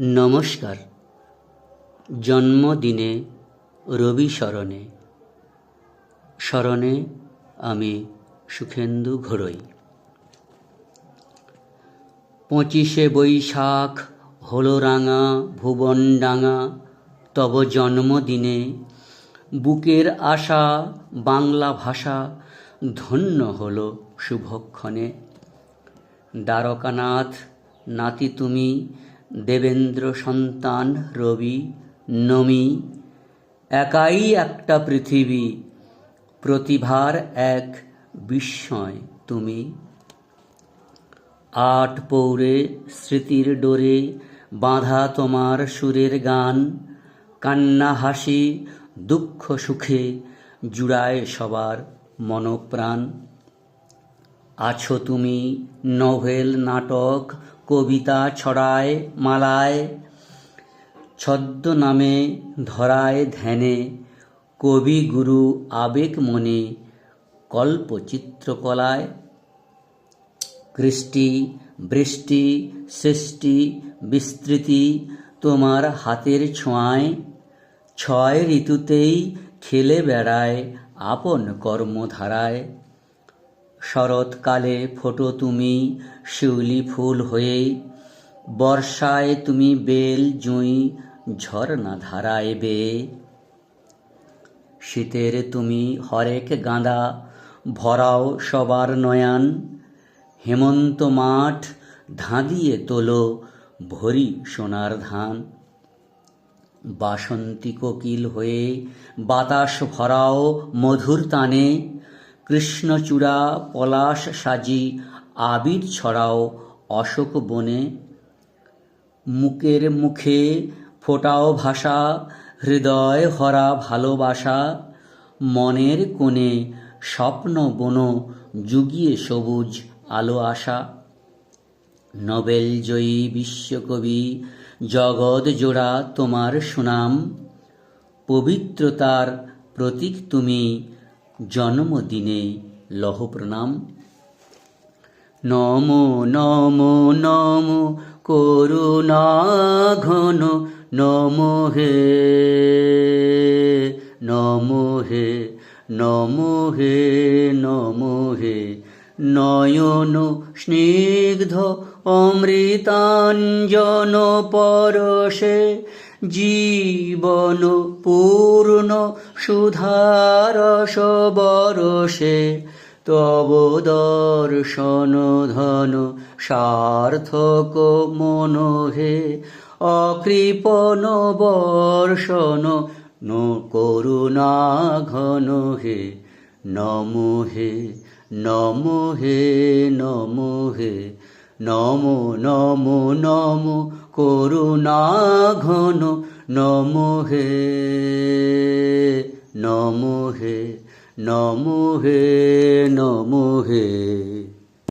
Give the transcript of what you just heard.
নমস্কার। জন্মদিনে রবি স্মরণে স্মরণে আমি সুখেন্দু ঘোড়ই। পঁচিশে বৈশাখ হলো রাঙা ভুবন ডাঙা, তব জন্মদিনে বুকের আশা, বাংলা ভাষা ধন্য হলো শুভক্ষণে। দ্বারকানাথ, নাতি তুমি দেবেন্দ্র সন্তান রবি নমি, একাই একটা পৃথিবী, প্রতিভার এক বিস্ময় তুমি। আট পৌরে স্মৃতির ডোরে বাঁধা তোমার সুরের গান, কান্না হাসি দুঃখ সুখে জুড়ায় সবার মনপ্রাণ। আছো তুমি নভেল নাটক কবিতা ছড়ায়, মালায় ছদ্ম নামে ধরায় ধ্যানে, কবিগুরু আবেগ মনে কল্প চিত্রকলায় কৃষ্টি, বৃষ্টি, সৃষ্টি, বিস্তৃতি তোমার হাতের ছোঁয়ায়, ছয় ঋতুতেই খেলে বেড়ায় আপন কর্মধারায়। শরৎকালে ফোটো তুমি শিউলি ফুল হয়ে, বর্ষায় তুমি বেল জুঁই ঝর্ণা ধারায় বেয়ে শীতের তুমি হরেক গাঁদা, ভরাও সবার নয়ান, হেমন্ত মাঠ ধাঁধিয়ে তোলো ভরি সোনার ধান। বাসন্তী কোকিল হয়ে বাতাস ভরাও মধুর তানে কৃষ্ণচূড়া, পলাশ সাজি, আবির ছড়াও, অশোক বনে। মুখের মুখে ফোটাও ভাষা, হৃদয় হরা ভালোবাসা। মনের কোণে স্বপ্ন বন যুগিয়ে সবুজ আলো আশা। নোবেল জয়ী বিশ্বকবি, জগৎ জোড়া তোমার সুনাম। পবিত্রতার প্রতীক তুমি জন্মদিনে লহ প্রণাম। নম নম নম করুণা ঘন, নম হে নম হে নম হে নম হে। নয়ন স্নিগ্ধ অমৃতাঞ্জন পরশে জীবন পূর্ণ সুধারস বরসে তব দর্শন ধন সার্থক মনোহে অকৃপণ বর্ষণ ন করুণা ঘন হে। নম হে নম হে নম হে। নম নম নম করুণা ঘন নম হে নম হে নম হে নম হে।